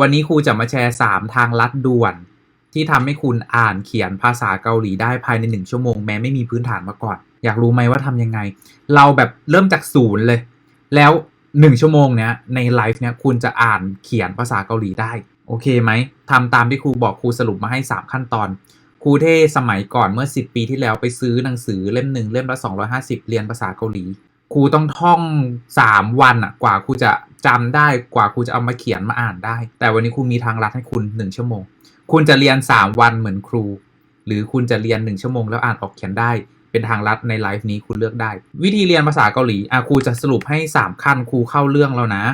วันนี้ครูจะมาแชร์ 3 ทางลัดด่วน ที่ทำให้คุณอ่านเขียนภาษาเกาหลีได้ภายใน 1 ชั่วโมงแม้ไม่มีพื้นฐานมาก่อน อยากรู้ไหมว่าทำยังไง เราแบบเริ่มจากศูนย์เลย แล้ว 1 ชั่วโมงเนี้ยในไลฟ์เนี้ยคุณจะอ่านเขียนภาษาเกาหลีได้ โอเคไหมทำตามที่ครูบอกครูสรุปมาให้ 3 ขั้นตอน ครูเท่สมัยก่อนเมื่อ 10 ปีที่แล้วไปซื้อหนังสือเล่มหนึ่งเล่มละ250 เรียนภาษาเกาหลี ครูต้องท่อง3วันอะกว่าครูจะจำได้กว่าครูจะเอามาเขียนมาอ่านได้ แต่วันนี้ครูมีทางลัดให้คุณ1ชั่วโมง คุณจะเรียน3วันเหมือนครู หรือคุณจะเรียน1ชั่วโมงแล้วอ่านออกเขียนได้ เป็นทางลัดในไลฟ์นี้คุณเลือกได้ วิธีเรียนภาษาเกาหลีอะครูจะสรุปให้3ขั้นครูเข้าเรื่องแล้วนะ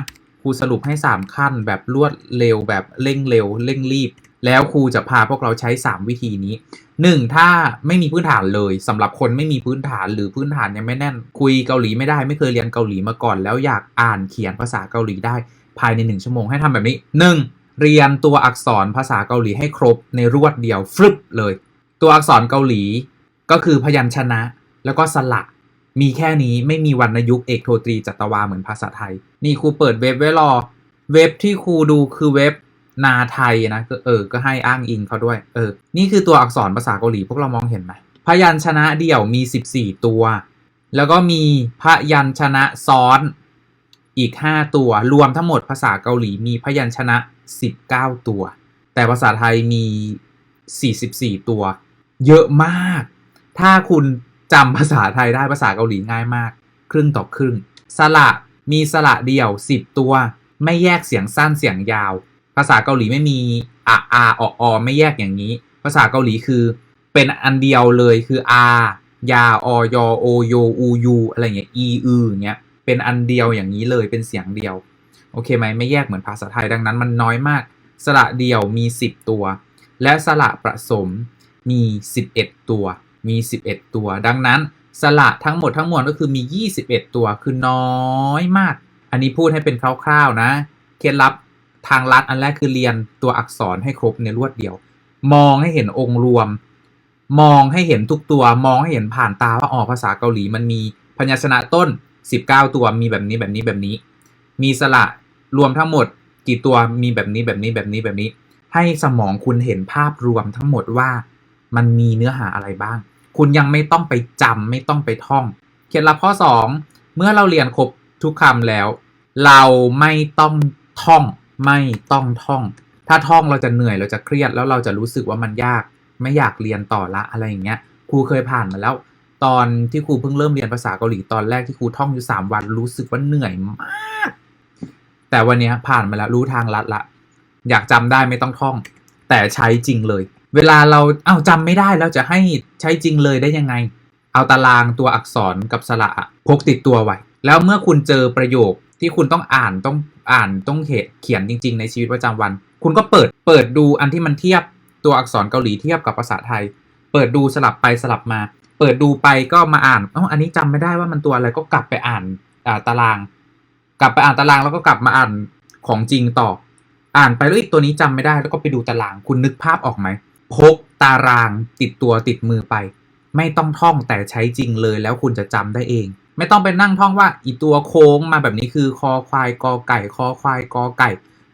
ครูสรุปให้ 3 ขั้นแบบรวดเร็วแบบเร่งเร็ว เร่งรีบ แล้วครูจะพาพวกเราใช้ 3 วิธีนี้ 1. ถ้าไม่มีพื้นฐานเลยสำหรับคนไม่มีพื้นฐานหรือพื้นฐานยังไม่แน่น คุยเกาหลีไม่ได้ ไม่เคยเรียนเกาหลีมาก่อน แล้วอยากอ่านเขียนภาษาเกาหลีได้ ภายใน 1 ชั่วโมงให้ทำแบบนี้ 1. เรียนตัวอักษรภาษาเกาหลีให้ครบในรวดเดียวฟึบเลย ตัวอักษรเกาหลีก็คือพยัญชนะ แล้วก็สระมีแค่นี้ไม่มีวรรณยุกต์เอกโทตรีจัตวาเหมือนภาษาไทย นี่ครูเปิดเว็บไว้รอ เว็บที่ครูดูคือเว็บ นาไทยนะก็เออ ก็ให้อ้างอิงเขาด้วย เออ นี่คือตัวอักษรภาษาเกาหลีพวกเรามองเห็นไหมพยัญชนะเดี่ยวมี 14 ตัว แล้วก็มีพยัญชนะซ้อนอีก 5 ตัว รวมทั้งหมดภาษาเกาหลีมีพยัญชนะ 19 ตัว แต่ภาษาไทยมี 44 ตัว เยอะมาก ถ้าคุณจำภาษาไทยได้ภาษาเกาหลีง่ายมาก ครึ่งต่อครึ่ง สระมีสระเดี่ยว 10 ตัว ไม่แยกเสียงสั้นเสียงยาว ภาษาเกาหลีไม่มีอะอาอออไม่แยกอย่างนี้ ภาษาเกาหลีคือเป็นอันเดียวเลยคืออายาออยโอโยอูยูอะไรเงี้ยอีอืออย่างเงี้ยเป็นอันเดียวอย่างนี้เลยเป็นเสียงเดียว โอเคไหมไม่แยกเหมือนภาษาไทยดังนั้นมันน้อยมาก สระเดียวมี 10 ตัว และสระผสมมี 11 ตัว มี 11 ตัว ดังนั้นสระทั้งหมดทั้งมวลก็คือมี 21 ตัวคือน้อยมาก อันนี้พูดให้เป็นคร่าวๆนะ เคล็ดลับ ทางลัดอันแรกคือเรียนตัวอักษรให้ครบในรวดเดียว มองให้เห็นองค์รวม มองให้เห็นทุกตัว มองให้เห็นผ่านตาว่าอ๋อภาษาเกาหลีมันมีพยัญชนะต้น 19 ตัวมีแบบนี้แบบนี้แบบนี้ มีสระรวมทั้งหมด กี่ตัวมีแบบนี้แบบนี้แบบนี้แบบนี้ ให้สมองคุณเห็นภาพรวมทั้งหมดว่ามันมีเนื้อหาอะไรบ้าง คุณยังไม่ต้องไปจำไม่ต้องไปท่อง เคล็ดลับข้อ 2 เมื่อเราเรียนครบทุกคำแล้ว เราไม่ต้องท่อง ไม่ต้องท่อง ถ้าท่องเราจะเหนื่อยเราจะเครียดแล้วเราจะรู้สึกว่ามันยาก ไม่อยากเรียนต่อละอะไรอย่างเงี้ยครูเคยผ่านมาแล้ว ตอนที่ครูเพิ่งเริ่มเรียนภาษาเกาหลีตอนแรกที่ครูท่องอยู่3วันรู้สึกว่าเหนื่อยมาก แต่วันนี้ผ่านมาแล้วรู้ทางลัดละ อยากจำได้ไม่ต้องท่อง แต่ใช้จริงเลย เวลาเราเอ้าจำไม่ได้แล้วจะให้ใช้จริงเลยได้ยังไง เอาตารางตัวอักษรกับสระพกติดตัวไว้แล้วเมื่อคุณเจอประโยค ที่คุณต้องอ่านต้องอ่านต้องเขียนจริง ๆ ในชีวิตประจำวัน คุณก็เปิดเปิดดูอันที่มันเทียบตัวอักษรเกาหลีเทียบกับภาษาไทย เปิดดูสลับไปสลับมา เปิดดูไปก็มาอ่านอ๋ออันนี้จำไม่ได้ว่ามันตัวอะไรก็กลับไปอ่านอ่าตาราง กลับไปอ่านตารางแล้วก็กลับมาอ่านของจริงต่อ อ่านไปแล้วอีกตัวนี้จำไม่ได้แล้วก็ไปดูตารางคุณนึกภาพออกไหมพกตารางติดตัวติดมือไป ไม่ต้องท่องแต่ใช้จริงเลยแล้วคุณจะจำได้เอง ไม่ต้องไปนั่งท่องว่าอีตัวโค้งมาแบบนี้คือคอควายกอไก่คอควายกอไก่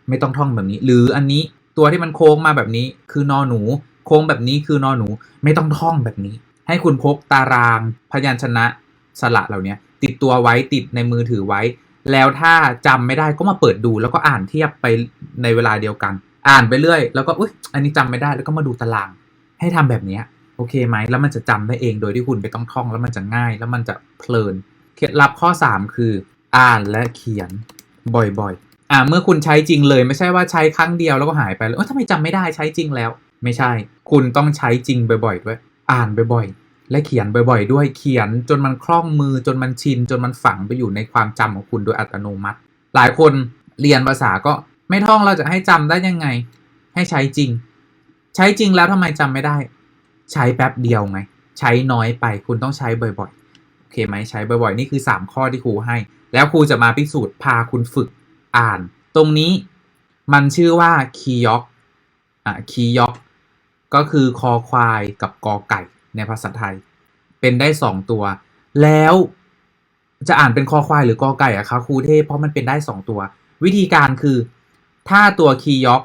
ไม่ต้องท่องแบบนี้ หรืออันนี้ตัวที่มันโค้งมาแบบนี้คือนอหนู โค้งแบบนี้คือนอหนู ไม่ต้องท่องแบบนี้ ให้คุณพกตารางพยัญชนะสระเหล่านี้ติดตัวไว้ติดในมือถือไว้ แล้วถ้าจำไม่ได้ก็มาเปิดดู แล้วก็อ่านเทียบไปในเวลาเดียวกัน อ่านไปเรื่อยแล้วก็อุ๊ยอันนี้จำไม่ได้แล้วก็มาดูตาราง ให้ทำแบบนี้โอเคไหมแล้วมันจะจำได้เองโดยที่คุณไม่ต้องท่องแล้วมันจะง่ายแล้วมันจะเพลิน เคล็ดลับข้อ 3 คือ อ่านและเขียนบ่อยๆ อ่าเมื่อคุณใช้จริงเลยไม่ใช่ว่าใช้ครั้งเดียวแล้วก็หายไปแล้วเออทำไมจำไม่ได้ใช้จริงแล้ว ไม่ใช่ คุณต้องใช้จริงบ่อยๆด้วย อ่านบ่อยๆ และเขียนบ่อยๆ ด้วยเขียนจนมันคล่องมือจนมันชิน จนมันฝังไปอยู่ในความจำของคุณโดยอัตโนมัติ หลายคนเรียนภาษาก็ไม่ท่องเราจะให้จำได้ยังไง ให้ใช้จริง ใช้จริงแล้วทำไมจำไม่ได้ ใช้แป๊บเดียวไง ใช้น้อยไปคุณต้องใช้บ่อยๆ เคไหมใช้บ่อยๆ นี่คือ 3 ข้อที่ครูให้ แล้วครูจะมาพิสูจน์พาคุณฝึกอ่าน ตรงนี้มันชื่อว่าคียอกอะคียอกก็คือคอควายกับกอไก่ในภาษาไทย เป็นได้ 2 ตัว แล้วจะอ่านเป็นคอควายหรือกอไก่อะคะครูเทพเพราะมันเป็นได้ 2 ตัว วิธีการคือ ถ้าตัวคีย์ยอก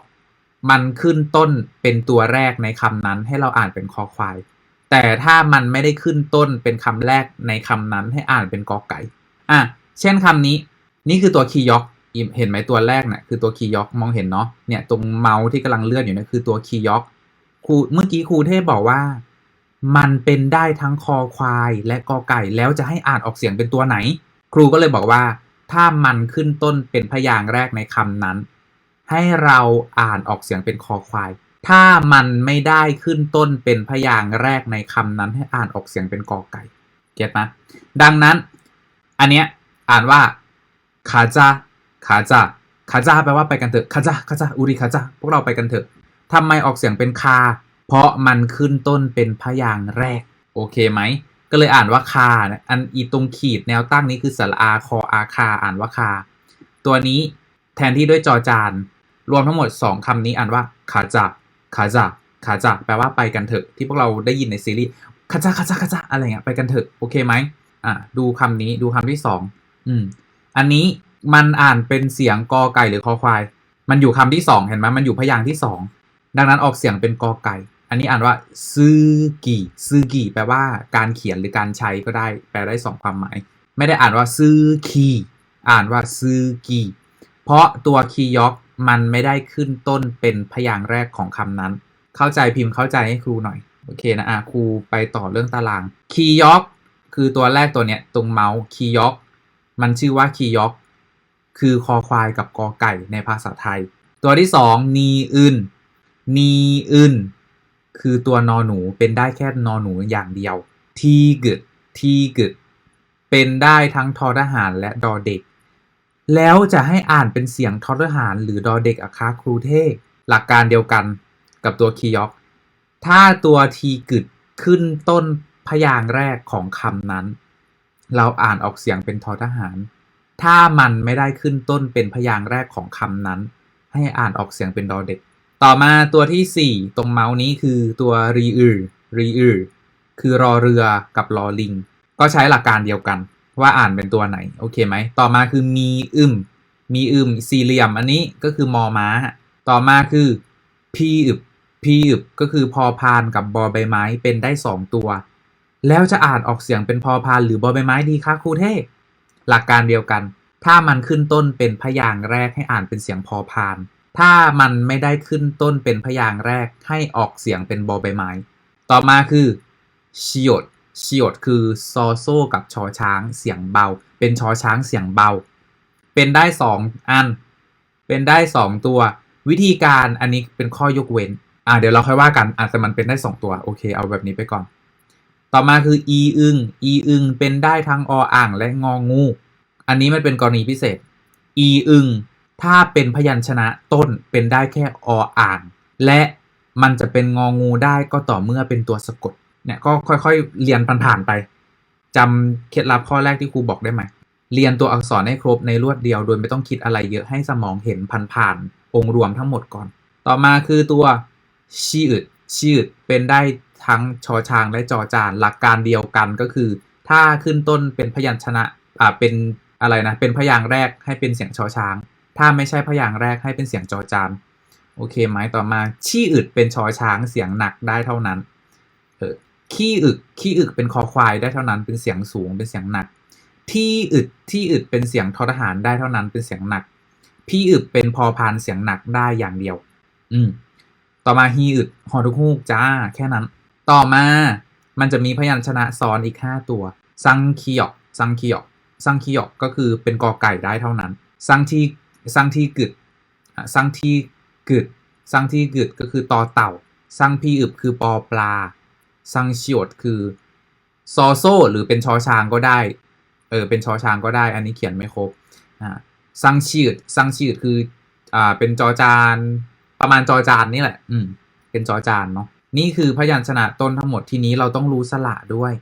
มันขึ้นต้นเป็นตัวแรกในคำนั้นให้เราอ่านเป็นคอควาย แต่ถ้ามันไม่ได้ขึ้นต้นเป็นคำแรกในคำนั้นให้อ่านเป็นกอไก่ อะ เช่นคำนี้ นี่คือตัวคีย์ยอกเห็นไหมตัวแรกเนี่ยคือตัวคีย์ยอกมองเห็นเนาะ เนี่ยตรงเมาส์ที่กำลังเลื่อนอยู่เนี่คือตัวคีย์ยอกครูเมื่อกี้ครูเทพบอกว่า มันเป็นได้ทั้งคอควายและกอไก่แล้วจะให้อ่านออกเสียงเป็นตัวไหน ครูก็เลยบอกว่า ถ้ามันขึ้นต้นเป็นพยางค์แรกในคำนั้น ให้เราอ่านออกเสียงเป็นคอควาย ถ้ามันไม่ได้ขึ้นต้นเป็นพยางค์แรกในคำนั้นให้อ่านออกเสียงเป็นกอไก่ เก็ตไหมดังนั้น อันเนี้ยอ่านว่าขาจาขาจาขาจาแปลว่าไปกันเถอะขาจาขาจาอุริขาจาพวกเราไปกันเถอะทำไมออกเสียงเป็นคา เพราะมันขึ้นต้นเป็นพยางค์แรก โอเคไหม ก็เลยอ่านว่าคานะอันอีตรงขีดแนวตั้งนี้คือสระอาคออาคาอ่านว่าคา ตัวนี้แทนที่ด้วยจอจาน รวมทั้งหมด 2คำนี้อ่านว่าขาจา ขาจาขาจาแปลว่าไปกันเถอะ ที่พวกเราได้ยินในซีรีส์ขาจาขาจาขาจาอะไรเงี้ยไปกันเถอะโอเคไหมอะดูคำนี้ดูคำที่สองอืมอันนี้มันอ่านเป็นเสียงกอไก่หรือคอควาย มันอยู่คำที่สองเห็นไหมมันอยู่พยางค์ที่สองดังนั้นออกเสียงเป็นกอไก่ อันนี้อ่านว่าซึกิซึกิแปลว่าการเขียนหรือการใช้ก็ได้ แปลได้สองความหมาย ไม่ได้อ่านว่าซึคีอ่านว่าซึกิเพราะตัวคียอก มันไม่ได้ขึ้นต้นเป็นพยางค์แรกของคำนั้น เข้าใจพิมพ์เข้าใจให้ครูหน่อย โอเคนะอะครูไปต่อเรื่องตารางคียอกคือตัวแรกตัวเนี้ยตรงเมาส์คียอกมันชื่อว่าคียอกคือคอควายกับกอไก่ในภาษาไทย ตัวที่สองนีอึนนีอึนคือตัวนอหนูเป็นได้แค่นอหนูอย่างเดียว ทีกึดทีกึดเป็นได้ทั้งทอทหารและดอเด็ก แล้วจะให้อ่านเป็นเสียงทอทหาร หรือดอเด็กอะคะครูเทพหลักการเดียวกันกับตัวคียอก ถ้าตัวทีกึดขึ้นต้นพยางค์แรกของคำนั้น เราอ่านออกเสียงเป็นทอทหาร ถ้ามันไม่ได้ขึ้นต้นเป็นพยางค์แรกของคำนั้น ให้อ่านออกเสียงเป็นดอเด็ก ต่อมาตัวที่ 4 ตรงเมาส์นี้คือตัวรีอือรีอือคือรอเรือกับรอลิง ก็ใช้หลักการเดียวกัน ว่าอ่านเป็นตัวไหน โอเคไหม ต่อมาคือมีอึมมีอึมสี่เหลี่ยม อันนี้ก็คือมอม้า ต่อมาคือพีอึบพีอึบก็คือพอพานกับบอใบไม้เป็นได้2ตัว แล้วจะอ่านออกเสียงเป็นพอพานหรือบอใบไม้ดีคะครูเทพหลักการเดียวกัน ถ้ามันขึ้นต้นเป็นพยางค์แรกให้อ่านเป็นเสียงพอพาน ถ้ามันไม่ได้ขึ้นต้นเป็นพยางค์แรกให้ออกเสียงเป็นบอใบไม้ ต่อมาคือชิโยด ชิโยดคือซอโซกับชอช้างเสียงเบา เป็นชอช้างเสียงเบา เป็นได้สองอัน เป็นได้สองตัว วิธีการอันนี้เป็นข้อยกเว้น อ่าเดี๋ยวเราค่อยว่ากันอะแต่มันเป็นได้สองตัว โอเค เอาแบบนี้ไปก่อน ต่อมาคืออีอึงอีอึงเป็นได้ทั้งออ่างและงองู อันนี้มันเป็นกรณีพิเศษ อีอึงถ้าเป็นพยัญชนะต้นเป็นได้แค่ออ่าง และมันจะเป็นงองูได้ก็ต่อเมื่อเป็นตัวสะกด เนี่ยก็ค่อยๆ เรียนผ่านๆไปจำเคล็ดลับข้อแรกที่ครูบอกได้ไหม เรียนตัวอักษรให้ครบในรวดเดียวโดยไม่ต้องคิดอะไรเยอะให้สมองเห็นผ่านๆองค์รวมทั้งหมดก่อน ต่อมาคือตัวชีอึดชีอึดเป็นได้ทั้งชอช้างและจอจานหลักการเดียวกันก็คือ ถ้าขึ้นต้นเป็นพยัญชนะอ่าเป็นอะไรนะ เป็นพยางแรกให้เป็นเสียงชอช้าง ถ้าไม่ใช่พยางแรกให้เป็นเสียงจอจานโอเคไหมต่อมาชี้อึดเป็นชอช้างเสียงหนักได้เท่านั้น ขี้อึกขี้อึกเป็นคอควายได้เท่านั้น เป็นเสียงสูง เป็นเสียงหนัก ที่อึดที่อึดเป็นเสียงทอทหารได้เท่านั้น เป็นเสียงหนัก พี่อึดเป็นพอพานเสียงหนักได้อย่างเดียว อืม ต่อมาฮีอึดฮอทุกฮูกจ้า แค่นั้น ต่อมา มันจะมีพยัญชนะซ้อนอีก5ตัว ซังคียอกซังคียอกซังคียอกก็คือเป็นกอไก่ได้เท่านั้น ซังทีซังทีกึดซังทีกึดซังทีกึดก็คือตอเต่าซังพีอึบคือปอปลา ซังชิโดคือซอโซหรือเป็นชอช้างก็ได้ เออ เป็นชอช้างก็ได้ อันนี้เขียนไม่ครบอ่าซังชีดซังชีดคืออ่าเป็นจอจานประมาณจอจานนี่แหละ อืม เป็นจอจานเนาะนี่คือพยัญชนะต้นทั้งหมดทีนี้เราต้องรู้สระด้วย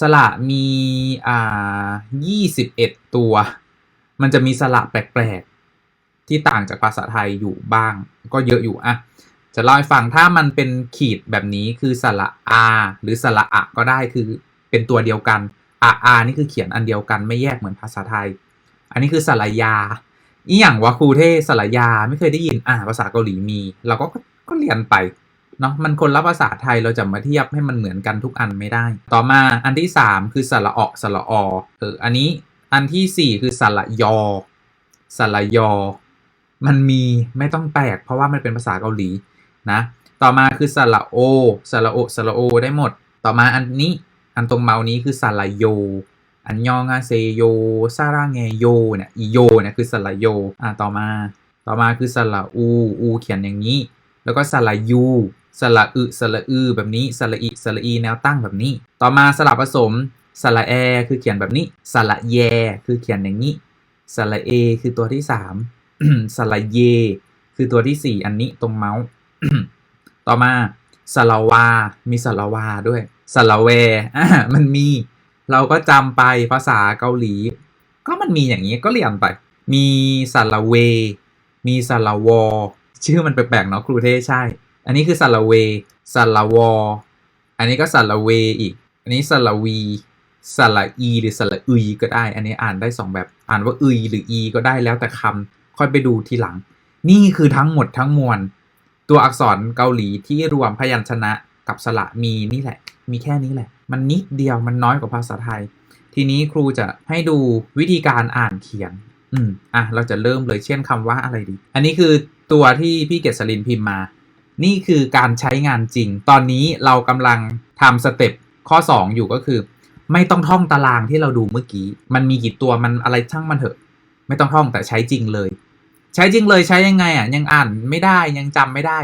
สระมีอ่ายี่สิบเอ็ดตัว มันจะมีสระแปลกๆ ที่ต่างจากภาษาไทยอยู่บ้าง ก็เยอะอยู่อะ จะเล่าให้ฟังถ้ามันเป็นขีดแบบนี้คือสระอาหรือสระอะก็ได้คือเป็นตัวเดียวกันอาอานี่คือเขียนอันเดียวกันไม่แยกเหมือนภาษาไทย อันนี้คือสระยาอีหยังวะครูเทสระยาไม่เคยได้ยินอ่าภาษาเกาหลีมี เราก็ก็เรียนไปเนาะมันคนละภาษาไทยเราจะมาเทียบให้มันเหมือนกันทุกอันไม่ได้ ต่อมาอันที่สามคือสระอสระอเอออันนี้อันที่สี่คือสระยอสระยอ มันมีไม่ต้องแปลกเพราะว่ามันเป็นภาษาเกาหลี นะ ต่อมาคือสระโอสระโอสระโอได้หมด ต่อมาอันนี้อันตรงเมานี้คือสระโย อันยองอาเซโยซาร่าเงโยเนี่ยอีโยเนี่ยคือสระโยอะต่อมา ต่อมาคือสระอูอูเขียนอย่างนี้ แล้วก็สระยูสระอึสระอือแบบนี้สระอิสระอีแนวตั้งแบบนี้ ต่อมาสระผสมสระแอคือเขียนแบบนี้สระแย คือเขียนอย่างนี้สระเอ คือตัวที่สามสระเย คือตัวที่สี่อันนี้ตรงเมาส์ ต่อมาสระวา มีสระวาด้วยสระแวอะมันมี เราก็จำไปภาษาเกาหลี ก็มันมีอย่างนี้ก็เรียนไป มีสระเว มีสระวอ ชื่อมันแปลกๆเนาะครูเทใช่ อันนี้คือสระเวสระวอ อันนี้ก็สระเวอีก อันนี้สระวีสระอี หรือสระอุยก็ได้ อันนี้อ่านได้สองแบบ อ่านว่าอุยหรืออีก็ได้แล้วแต่คำค่อยไปดูทีหลัง นี่คือทั้งหมดทั้งมวล ตัวอักษรเกาหลีที่รวมพยัญชนะกับสระมีนี่แหละ มีแค่นี้แหละ มันนิดเดียวมันน้อยกว่าภาษาไทย ทีนี้ครูจะให้ดูวิธีการอ่านเขียน อืมอะเราจะเริ่มเลยเช่นคำว่าอะไรดี อันนี้คือตัวที่พี่เกษรินพิมพ์มา นี่คือการใช้งานจริง ตอนนี้เรากำลังทำสเต็ปข้อ 2 อยู่ก็คือ ไม่ต้องท่องตารางที่เราดูเมื่อกี้ มันมีกี่ตัวมันอะไรช่างมันเถอะ ไม่ต้องท่องแต่ใช้จริงเลย ใช้จริงเลยใช้ยังไงอะยังอ่านไม่ได้ยังจำไม่ได้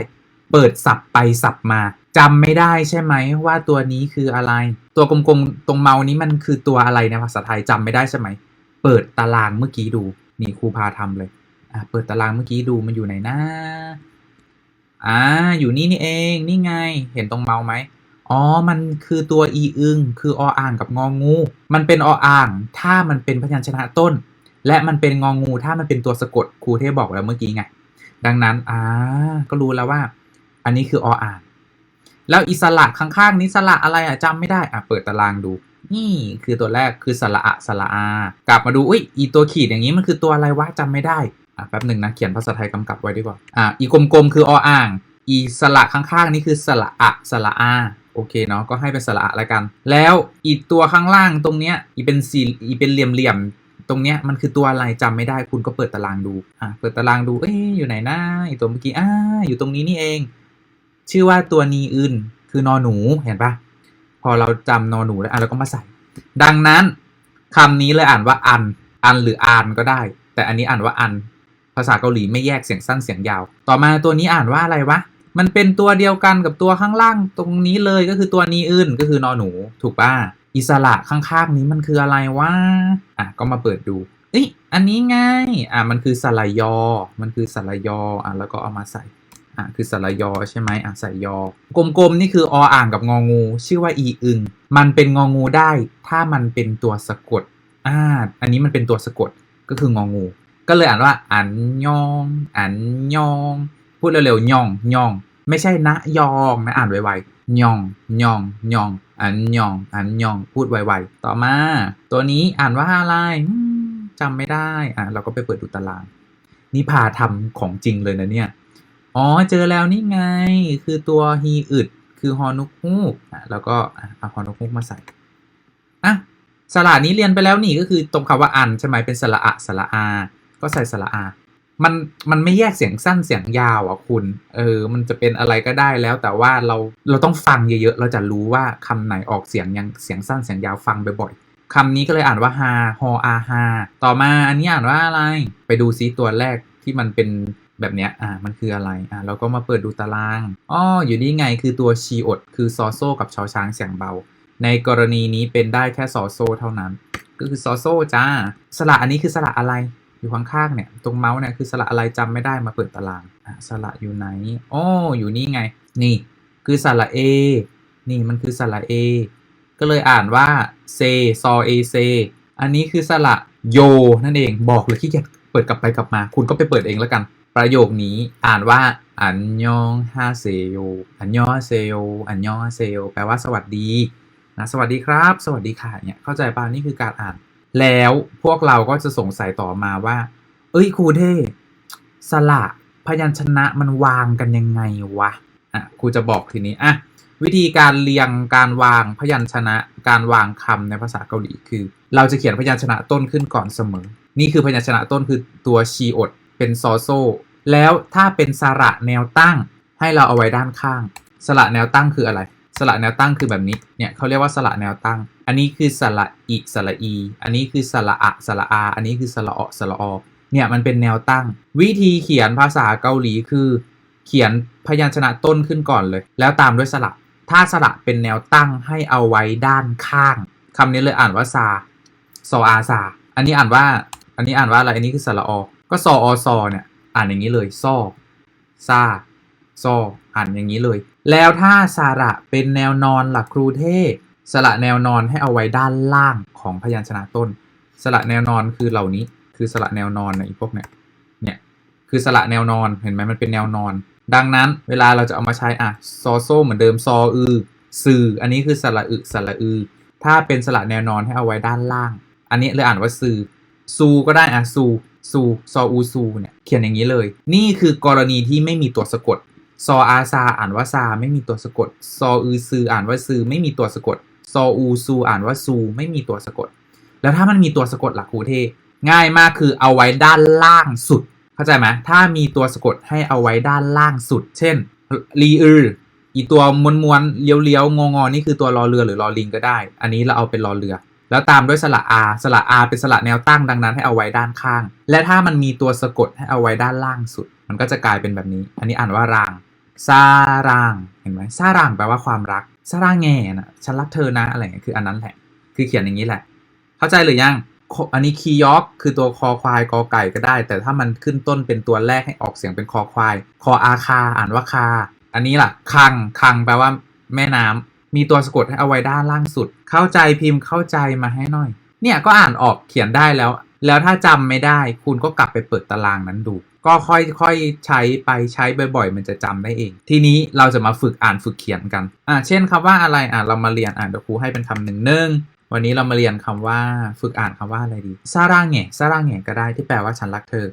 เปิดสับไปสับมาจำไม่ได้ใช่ไหมว่าตัวนี้คืออะไร ตัวกลมๆตรงเมานี้มันคือตัวอะไรในภาษาไทยจำไม่ได้ใช่ไหมเปิดตารางเมื่อกี้ดูนี่ครูพาทำเลยอะเปิดตารางเมื่อกี้ดูมันอยู่ไหนนะอ่าอยู่นี่นี่เองนี่ไงเห็นตรงเมาไหมอ๋อ มันคือตัวอีอึง คือออ่างกับงองู มันเป็นออ่าง ถ้ามันเป็นพยัญชนะต้น และมันเป็นงองงูถ้ามันเป็นตัวสะกดครูเทพบอกแล้วเมื่อกี้ไงดังนั้นอ่าก็รู้แล้วว่า อันนี้คือออ่างแล้วอิสระข้างๆนี้สระอะไรอะจำไม่ได้อะเปิดตารางดู นี่คือตัวแรกคือสระอะสระอากลับมาดูอุ้ยอีตัวขีดอย่างนี้มันคือตัวอะไรวะจำไม่ได้อะแป๊บหนึ่งนะเขียนภาษาไทยกำกับไว้ดีกว่าอะอีกลมๆคือออ่าง อีสระข้างๆนี่คือสระอะสระอาโอเคเนาะก็ให้เป็นสระอะล้วกัน แล้วอีตัวข้างล่างตรงเนี้ยอีเป็นสี่อีเป็นเหลี่ยมๆ ตรงเนี้ยมันคือตัวอะไรจำไม่ได้คุณก็เปิดตารางดูอะเปิดตารางดูเอ้ยอยู่ไหนนะอีตัวเมื่อกี้อ่าอยู่ตรงนี้นี่เอง ชื่อว่าตัวนีอึนคือนอหนูเห็นปะพอเราจำนอหนูแล้วอะเราก็มาใส่ ดังนั้นคำนี้เลยอ่านว่าอัน อันหรืออานก็ได้ แต่อันนี้อ่านว่าอัน ภาษาเกาหลีไม่แยกเสียงสั้นเสียงยาว ต่อมาตัวนี้อ่านว่าอะไรวะ มันเป็นตัวเดียวกันกับตัวข้างล่างตรงนี้เลยก็คือตัวนีอึนก็คือนอหนูถูกป่ะอิสระข้างๆนี้มันคืออะไรวะอะก็มาเปิดดูเอ้ยอันนี้ไงอะมันคือสระยอ มันคือสระยออะแล้วก็เอามาใส่อะคือสระยอใช่ไหมอะใส่ยอกลมๆนี่คือออ่างกับงองู ชื่อว่าอีอึงมันเป็นงองูได้ ถ้ามันเป็นตัวสะกดอ่าอันนี้มันเป็นตัวสะกดก็คืององู ก็เลยอ่านว่าอันยองอันยอง พูดเร็วๆยองยอง ไม่ใช่นะยองนะอ่านไวๆ ยองยองยอง อันยอง อันยอง พูดไวๆ ต่อมา ตัวนี้อ่านว่าอะไรจำไม่ได้ อะ เราก็ไปเปิดดูตาราง นี่พาทำของจริงเลยนะเนี่ย อ๋อ เจอแล้วนี่ไง คือตัวฮีอึด คือฮอนุกฮูกอะแล้วก็เอาฮอนุกฮูกมาใส่ อะสระนี้เรียนไปแล้วนี่ก็คือตรงคำว่าอันใช่ไหมเป็นสระอะสระอา ก็ใส่สระอา มันมันไม่แยกเสียงสั้นเสียงยาวอะคุณ เออ มันจะเป็นอะไรก็ได้แล้ว แต่ว่าเราเราต้องฟังเยอะๆ เราจะรู้ว่าคำไหนออกเสียงยังเสียงสั้นเสียงยาวฟังบ่อยๆคำนี้ก็เลยอ่านว่าฮาฮออาฮาต่อมาอันนี้อ่านว่าอะไร ไปดูซิตัวแรกที่มันเป็นแบบเนี้ย อ่า มันคืออะไร อ่า เราก็มาเปิดดูตาราง อ้อ อยู่นี่ไง คือตัวชีอด คือซอโซกับชอช้างเสียงเบา ในกรณีนี้เป็นได้แค่ซอโซเท่านั้น ก็คือซอโซจ้า สระอันนี้คือสระอะไร อยู่ข้างๆเนี่ย ตรงเมาส์เนี่ยคือสระอะไรจำไม่ได้มาเปิดตารางอ่าสระอยู่ไหนอ้อยู่นี่ไง นี่ คือสระเอนี่มันคือสระเอก็เลยอ่านว่าเซซอเอเซอันนี้คือสระโยนั่นเองบอกเลยขี้เกียจเปิดกลับไปกลับมา คุณก็ไปเปิดเองแล้วกัน ประโยคนี้อ่านว่าอันยองฮาเซโยอันยองฮาเซโยอันยองฮาเซโยแปลว่าสวัสดีนะสวัสดีครับ สวัสดีค่ะเนี่ยเข้าใจป่ะนี่คือการอ่าน แล้วพวกเราก็จะสงสัยต่อมาว่า เอ้ยครูเท่สระพยัญชนะมันวางกันยังไงวะอะครูจะบอกทีนี้อะวิธีการเรียงการวางพยัญชนะ การวางคำในภาษาเกาหลีคือ เราจะเขียนพยัญชนะต้นขึ้นก่อนเสมอ นี่คือพยัญชนะต้นคือตัวชีอดเป็นซอโซแล้วถ้าเป็นสระแนวตั้ง ให้เราเอาไว้ด้านข้าง สระแนวตั้งคืออะไร สระแนวตั้งคือแบบนี้ เนี่ยเขาเรียกว่าสระแนวตั้ง อันนี้คือสระอิสระอี อันนี้คือสระอะสระอา อันนี้คือสระอสระอเนี่ยมันเป็นแนวตั้ง วิธีเขียนภาษาเกาหลีคือ เขียนพยัญชนะต้นขึ้นก่อนเลย แล้วตามด้วยสระ ถ้าสระเป็นแนวตั้งให้เอาไว้ด้านข้างคำนี้เลยอ่านว่าซาซออาซา อันนี้อ่านว่า อันนี้อ่านว่าอะไร อันนี้คือสระอ ก็ซออซอเนี่ย อ่านอย่างนี้เลยซอซาซออ่านอย่างนี้เลย แล้วถ้าสระเป็นแนวนอนหลักครูเทพสระแนวนอนให้เอาไว้ด้านล่างของพยัญชนะต้น สระแนวนอนคือเหล่านี้ คือสระแนวนอนในะอีพวกเนี้ยเนี่ยคือสระแนวนอนเห็นไหมมันเป็นแนวนอน ดังนั้นเวลาเราจะเอามาใช้อะซอโซเหมือนเดิมซออือสื่ออันนี้คือสระอึสระอือถ้าเป็นสระแนวนอนให้เอาไว้ด้านล่าง อันนี้เลยอ่านว่าสื่อซูก็ได้อะซูซูซออูซูเนี่ยเขียนอย่างนี้เลย นี่คือกรณีที่ไม่มีตัวสะกด ซออาซาอ่านว่าซาไม่มีตัวสะกด ซออือซืออ่านว่าซือไม่มีตัวสะกด ซออูซูอ่านว่าซูไม่มีตัวสะกด แล้วถ้ามันมีตัวสะกดล่ะครูเทง่ายมากคือเอาไว้ด้านล่างสุด เข้าใจไหมถ้ามีตัวสะกดให้เอาไว้ด้านล่างสุด เช่นรีอืออีตัวมวนมวนๆเลี้ยวเลี้ยวงองอนี่คือตัวรอเรือหรือรอลิงก็ได้ อันนี้เราเอาเป็นรอเรือ แล้วตามด้วยสระอาสระอาเป็นสระแนวตั้งดังนั้นให้เอาไว้ด้านข้าง และถ้ามันมีตัวสะกดให้เอาไว้ด้านล่างสุด มันก็จะกลายเป็นแบบนี้ อันนี้อ่านว่าราง ซารางเห็นไหมซารางแปลว่าความรักซารางแง่นะฉันรักเธอนะอะไรเงี้ยคืออันนั้นแหละ คือเขียนอย่างนี้แหละ เข้าใจหรือยังอันนี้คียอกคือตัวคอควายกอไก่ก็ได้ แต่ถ้ามันขึ้นต้นเป็นตัวแรกให้ออกเสียงเป็นคอควาย คออาคาอ่านว่าคา อันนี้ล่ะ คังคังแปลว่า แม่น้ำมีตัวสะกดให้เอาไว้ด้านล่างสุด เข้าใจพิมพ์เข้าใจมาให้หน่อย เนี่ยก็อ่านออกเขียนได้แล้ว แล้วถ้าจำไม่ได้ คุณก็กลับไปเปิดตารางนั้นดู ก็ค่อยๆใช้ไปใช้บ่อยๆ มันจะจำได้เอง ทีนี้เราจะมาฝึกอ่านฝึกเขียนกันอ่าเช่นคำว่าอะไรอะเรามาเรียนอ่านเดี๋ยวครูให้เป็นคำหนึ่งหนึ่งวันนี้เรามาเรียนคำว่าฝึกอ่านคำว่าอะไรดีซาร่างแง่ซาร่างแง่ก็ได้ที่แปลว่าฉันรักเธอ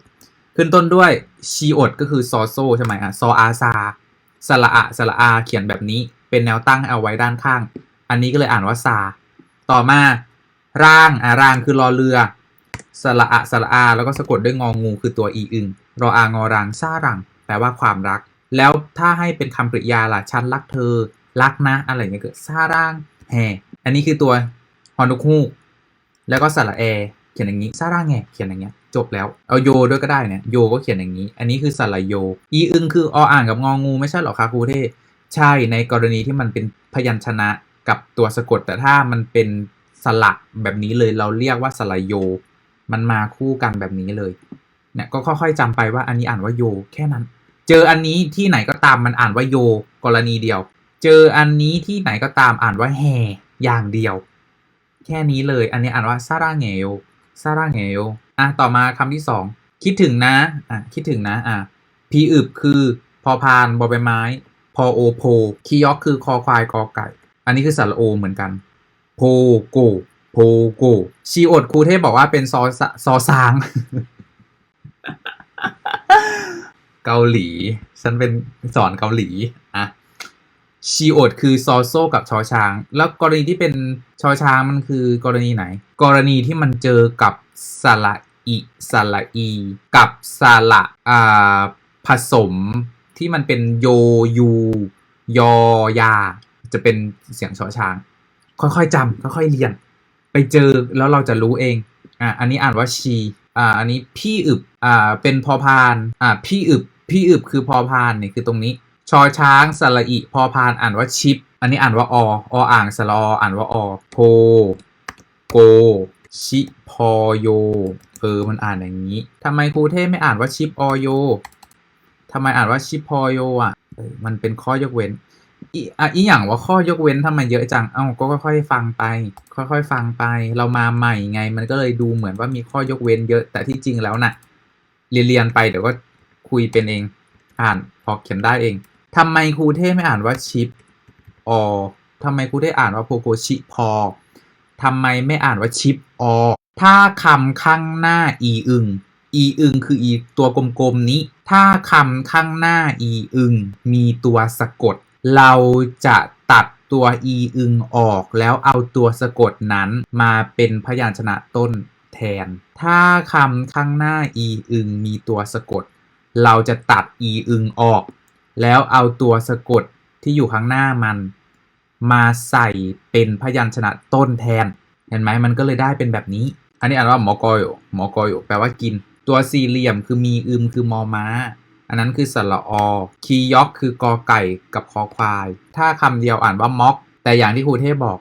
ขึ้นต้นด้วยชีอดก็คือซอโซใช่ไหมอะซออาซาสระอะสระอาเขียนแบบนี้เป็นแนวตั้งเอาไว้ด้านข้าง อันนี้ก็เลยอ่านว่าซา ต่อมาร่างอะร่างคือรอเรือสระอะสระอา แล้วก็สะกดด้วยงองูคือตัวอีอึง รออางอรังซารัง แปลว่าความรัก แล้วถ้าให้เป็นคำกริยาล่ะฉันรักเธอ รักนะ อะไรเงี้ยก็ซาร่างแฮอันนี้คือตัวฮอนุคูกแล้วก็สระแอ เขียนอย่างนี้ซาร่างแงเขียนอย่างเงี้ย จบแล้ว เอาโยด้วยก็ได้เนี่ย โยก็เขียนอย่างนี้ อันนี้คือสระโย อีอึงคือออ่างกับงองูไม่ใช่หรอคะครูเทใช่ในกรณีที่มันเป็นพยัญชนะกับตัวสะกด แต่ถ้ามันเป็นสระแบบนี้เลยเราเรียกว่าสระโย มันมาคู่กันแบบนี้เลย เนี่ยก็ค่อยๆจำไปว่าอันนี้อ่านว่าโย แค่นั้น เจออันนี้ที่ไหนก็ตามมันอ่านว่าโย กรณีเดียว เจออันนี้ที่ไหนก็ตามอ่านว่าแฮอย่างเดียว แค่นี้เลย อันนี้อ่านว่าซาร่าเงโยซาร่าเงโยอะต่อมาคำที่สองคิดถึงนะอะคิดถึงนะอะพีอึบคือพอพานบอใบไม้ พอโอโพคียอกคือคอควายกอไก่ อันนี้คือสระโอเหมือนกัน โพโกโพโกชีอดครูเทพบอกว่าเป็นซอสซอซาง เกาหลี ฉันเป็นสอนเกาหลีอะชีโอดคือซอโซกับชอช้าง แล้วกรณีที่เป็นชอช้างมันคือกรณีไหน กรณีที่มันเจอกับสระอิสระอี กับสระอ่าผสมที่มันเป็นโยยู ยอยา จะเป็นเสียงชอช้าง ค่อยๆจำค่อยๆเรียน ไปเจอแล้วเราจะรู้เองอะอันนี้อ่านว่าชีอ่าอันนี้พี่อึบอ่าเป็นพอพานอ่าพี่อึบ พี่อึบคือพอพานเนี่ยคือตรงนี้ ชอช้างสระอิพอพานอ่านว่าชิป อันนี้อ่านว่าอออ่างสระออ่านว่าอโพโกชิพอโยเออมันอ่านอย่างนี้ทำไมครูเทพไม่อ่านว่าชิปอโยทำไมอ่านว่าชิปพอโยอะออมันเป็นข้อยกเว้นอีอีอย่างว่าข้อยกเว้นทำไมเยอะจัง เอ้าก็ค่อยๆฟังไป ค่อยๆฟังไป เรามาใหม่ไง มันก็เลยดูเหมือนว่ามีข้อยกเว้นเยอะ แต่ที่จริงแล้วน่ะ เรียนๆไปเดี๋ยวก็ คุยเป็นเอง อ่านพอเขียนได้เองทำไมครูเทพไม่อ่านว่าชิปอทำไมครูเทพอ่านว่าโพโกชิพอทำไมไม่อ่านว่าชิปอถ้าคำข้างหน้าอีอึง อีอึงคืออีตัวกลมๆนี้ ถ้าคำข้างหน้าอีอึง มีตัวสะกด เราจะตัดตัวอีอึงออกแล้วเอาตัวสะกดนั้นมาเป็นพยัญชนะต้นแทน ถ้าคำข้างหน้าอีอึงมีตัวสะกด เราจะตัดอีอึงออก แล้วเอาตัวสะกดที่อยู่ข้างหน้ามัน มาใส่เป็นพยัญชนะต้นแทน เห็นไหมมันก็เลยได้เป็นแบบนี้ อันนี้อ่านว่าหมอกอยหมอกอยแปลว่ากิน ตัวสี่เหลี่ยมคือมีอึมคือมอม้า อันนั้นคือสระอคียอกคือกอไก่กับคอควาย ถ้าคำเดียวอ่านว่าม็อก แต่อย่างที่ครูเทพบอก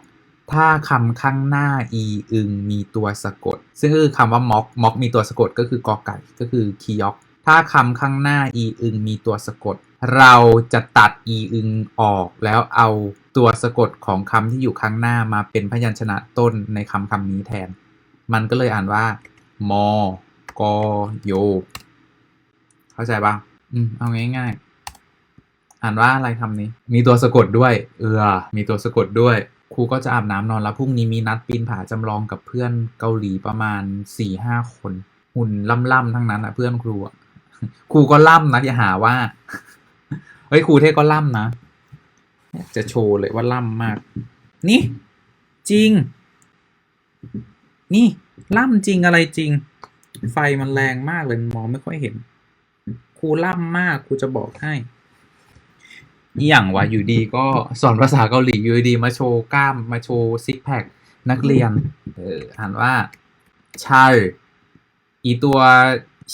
ถ้าคำข้างหน้าอีอึงมีตัวสะกด ซึ่งก็คือคำว่าม็อกม็อกมีตัวสะกดก็คือกอไก่ก็คือคียอก ถ้าคำข้างหน้าอีอึงมีตัวสะกด เราจะตัดอีอึงออกแล้วเอาตัวสะกดของคำที่อยู่ข้างหน้ามาเป็นพยัญชนะต้นในคำคำนี้แทน มันก็เลยอ่านว่ามอกโย เข้าใจปะอืม เอาง่ายๆ อ่านว่าอะไรคำนี้ มีตัวสะกดด้วย เออ มีตัวสะกดด้วย ครูก็จะอาบน้ำนอนแล้วพรุ่งนี้มีนัดปีนผาจำลองกับเพื่อนเกาหลีประมาณสี่ห้าคน หุ่นล่ำๆทั้งนั้นอะเพื่อนครูอะ ครูก็ล่ำนะอย่าหาว่า เฮ้ยครูเทพก็ล่ำนะ จะโชว์เลยว่าล่ำมาก นี่ จริง นี่ล่ำจริงอะไรจริง ไฟมันแรงมากเลยมองไม่ค่อยเห็น ครูล่ำมากครูจะบอกให้อย่างว่าอยู่ดีก็สอนภาษาเกาหลีอยู่ดีมาโชว์กล้ามมาโชว์ซิกแพคนักเรียน เอออ่านว่าชาอีตัว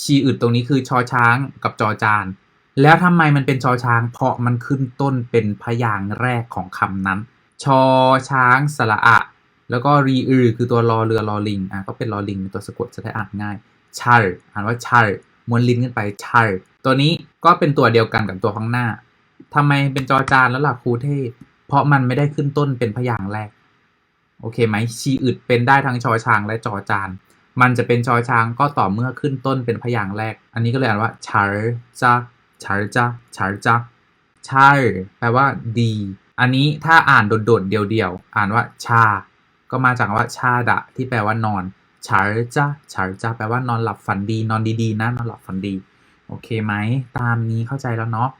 ชีอึดตรงนี้คือชอช้างกับจอจาน แล้วทำไมมันเป็นชอช้าง เพราะมันขึ้นต้นเป็นพยางค์แรกของคำนั้น ชอช้างสระอะ แล้วก็รีอือคือตัวรอเรือรอลิงอะก็เป็นรอลิงเป็นตัวสะกดจะได้อ่านง่ายชัลอ่านว่าชัลม้วนลิ้นขึ้นไปชัลตัวนี้ก็เป็นตัวเดียวกันกับตัวข้างหน้าทำไมเป็นจอจานแล้วล่ะครูเทพเพราะมันไม่ได้ขึ้นต้นเป็นพยางค์แรก โอเคไหมชีอึดเป็นได้ทั้งชอช้างและจอจาน มันจะเป็นชอช้างก็ต่อเมื่อขึ้นต้นเป็นพยางค์แรก อันนี้ก็เลยอ่านว่าชาร์จ้าชาร์จ้าชาร์จ้าชาร์แปลว่าดี อันนี้ถ้าอ่านโดดๆเดียวๆ อ่านว่าชา ก็มาจากว่าชาดะ ที่แปลว่านอนชาร์จ้าชาร์จ้าแปลว่านอนหลับฝันดี นอนดีๆนะนอนหลับฝันดี โอเคไหม ตามนี้เข้าใจแล้วเนาะ